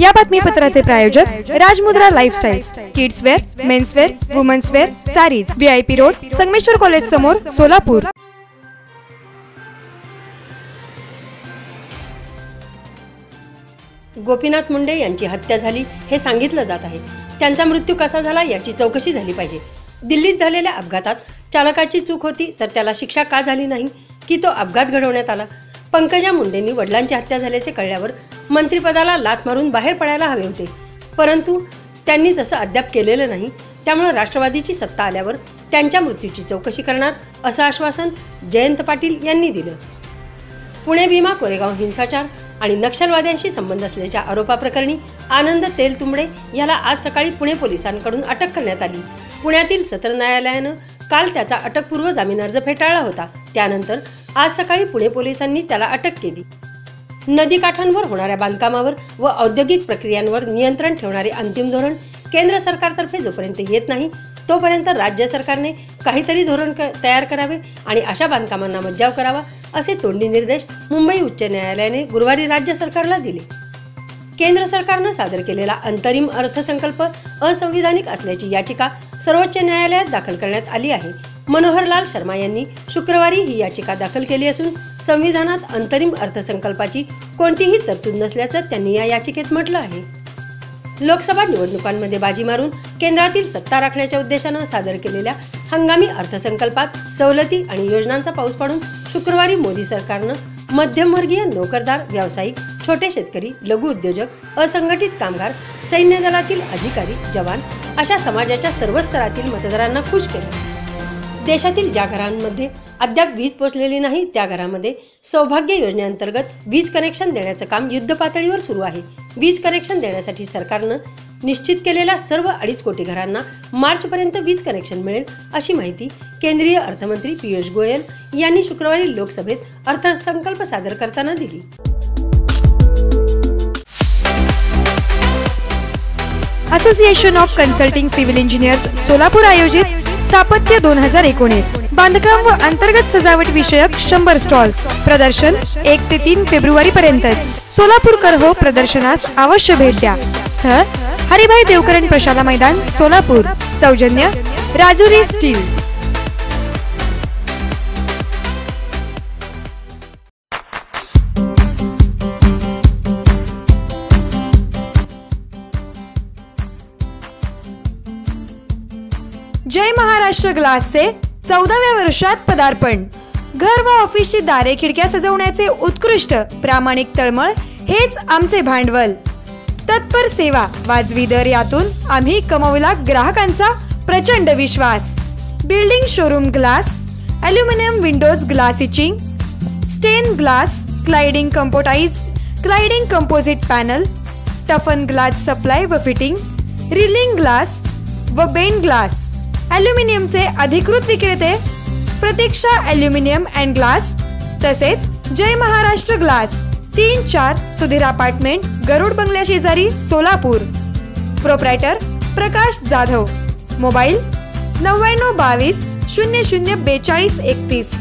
या बातमीपत्राचे प्रायोजक Rajmudra lifestyle kids wear men's wear women's wear saris VIP road Sangameshwar college समोर सोलापूर. गोपीनाथ मुंडे यांची हत्या झाली हे सांगितलं जात आहे. त्यांचा मृत्यू कसा झाला याची चौकशी झाली पाहिजे. दिल्लीत झालेल्या अपघातात चालकाची चूक होती तर त्याला शिक्षा का झाली नाही की तो अपघात घडवण्यात आला? पंकजा मुंडेंनी वडिलांची हत्या झाल्याचे कळल्यावर मंत्रिपदाला लाथ मारून बाहेर पडायला हवे होते. परंतु त्यांनी तसं अद्याप केलेलं नाही. त्यामुळे राष्ट्रवादीची सत्ता आल्यावर त्यांच्या मृत्यूची चौकशी करणार असं आश्वासन जयंत पाटील यांनी दिलं. पुणे भीमा कोरेगाव हिंसाचार आणि नक्षलवाद्यांशी संबंध असल्याच्या आरोपाप्रकरणी आनंद तेलतुंबडे याला आज सकाळी पुणे पोलिसांकडून अटक करण्यात आली. पुण्यातील सत्र न्यायालयानं काल त्याचा अटकपूर्व जामीन अर्ज फेटाळला होता. त्यानंतर आज सकाळी पुणे पोलिसांनी त्याला अटक केली. नदीकाठांवर होणाऱ्या बांधकामावर व औद्योगिक प्रक्रियांवर नियंत्रण ठेवणारे अंतिम धोरण केंद्र सरकारतर्फे जोपर्यंत येत नाही तोपर्यंत राज्य सरकारने काहीतरी धोरण क- तयार करावे आणि अशा बांधकामांना मज्जाव करावा असे तोंडी निर्देश मुंबई उच्च न्यायालयाने गुरुवारी राज्य सरकारला दिले. केंद्र सरकारनं सादर केलेला अंतरिम अर्थसंकल्प असंविधानिक असल्याची याचिका सर्वोच्च न्यायालयात दाखल करण्यात आली आहे. मनोहरलाल शर्मा यांनी शुक्रवारी ही याचिका दाखल केली असून संविधानात अंतरिम अर्थसंकल्पाची कोणतीही तरतूद नसल्याचं त्यांनी या याचिकेत म्हटलं आहे. लोकसभा निवडणुकांमध्ये बाजी मारून केंद्रातील सत्ता राखण्याच्या उद्देशानं सादर केलेल्या हंगामी अर्थसंकल्पात सवलती आणि योजनांचा पाऊस पाडून शुक्रवारी मोदी सरकारनं मध्यमवर्गीय नोकरदार व्यावसायिक छोटे शेतकरी लघु उद्योजक असंघटित कामगार सैन्य दलातील अधिकारी जवान अशा समाजाच्या सर्व स्तरातील मतदारांना खुश केले. देशातील ज्या घरांमध्ये अद्याप वीज पोचलेली नाही त्या घरामध्ये सौभाग्य योजनेअंतर्गत वीज कनेक्शन देण्याचं काम युद्ध पातळीवर सुरू आहे. वीज कनेक्शन देण्यासाठी सरकारनं निश्चित केलेल्या सर्व अडीच कोटी घरांना मार्चपर्यंत वीज कनेक्शन मिळेल अशी माहिती केंद्रीय अर्थमंत्री पियुष गोयल यांनी शुक्रवारी लोकसभेत अर्थसंकल्प सादर करताना दिली. Association of consulting civil engineers Solapur आयोजित स्थापत्य दोन हजार एकोणीस. बांधकाम व अंतर्गत सजावट विषयक शंभर स्टॉल्स प्रदर्शन एक ते तीन फेब्रुवारी पर्यंतच सोलापूरकर हो प्रदर्शनास अवश्य भेट द्या. स्थळ हरिभाई देवकरण प्रशाला मैदान सोलापूर. सौजन्य राजुरी स्टील. जय महाराष्ट्र ग्लासचे चौदाव्या वर्षात पदार्पण. घर व ऑफिसची दारे खिडक्या सजवण्याचे उत्कृष्ट प्रामाणिक तळमळ हेच आमचे भांडवल. तत्पर सेवा वाजवी दर यातून आम्ही कमवला ग्राहकांचा प्रचंड विश्वास. Building showroom glass aluminium windows glass etching stain glass cladding composite cladding composite panel toughen glass supply व फिटिंग रिलिंग ग्लास व बेन ग्लास ॲल्युमिनियमचे अधिकृत विक्रेते प्रतीक्षा ॲल्युमिनियम अँड ग्लास तसेच जय महाराष्ट्र ग्लास तीन चार सुधीर अपार्टमेंट गरुड बंगल्या शेजारी सोलापूर. प्रोप्रायटर प्रकाश जाधव. मोबाईल नव्याण्णव बावीस शून्य शून्य बेचाळीस एकतीस.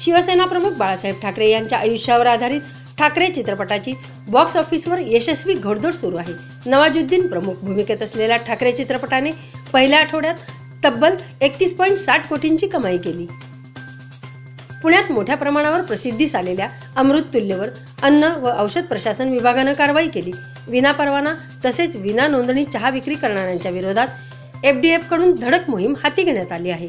शिवसेना प्रमुख बाळासाहेब ठाकरे यांच्या आयुष्यावर आधारित ठाकरे चित्रपटाची बॉक्स ऑफिसवर यशस्वी घोडदौड सुरू आहे. नवाजुद्दीन प्रमुख भूमिकेत असलेल्या ठाकरे चित्रपटाने पहिल्या आठवड्यात तब्बल एकतीस पॉईंट साठ कोटींची कमाई केली. पुण्यात मोठ्या प्रमाणावर प्रसिद्धीस आलेल्या अमृत तुल्यवर अन्न व औषध प्रशासन विभागानं कारवाई केली. विना परवाना तसेच विना नोंदणी चहा विक्री करणाऱ्यांच्या विरोधात एफ डी एफकडून धडक मोहीम हाती घेण्यात आली आहे.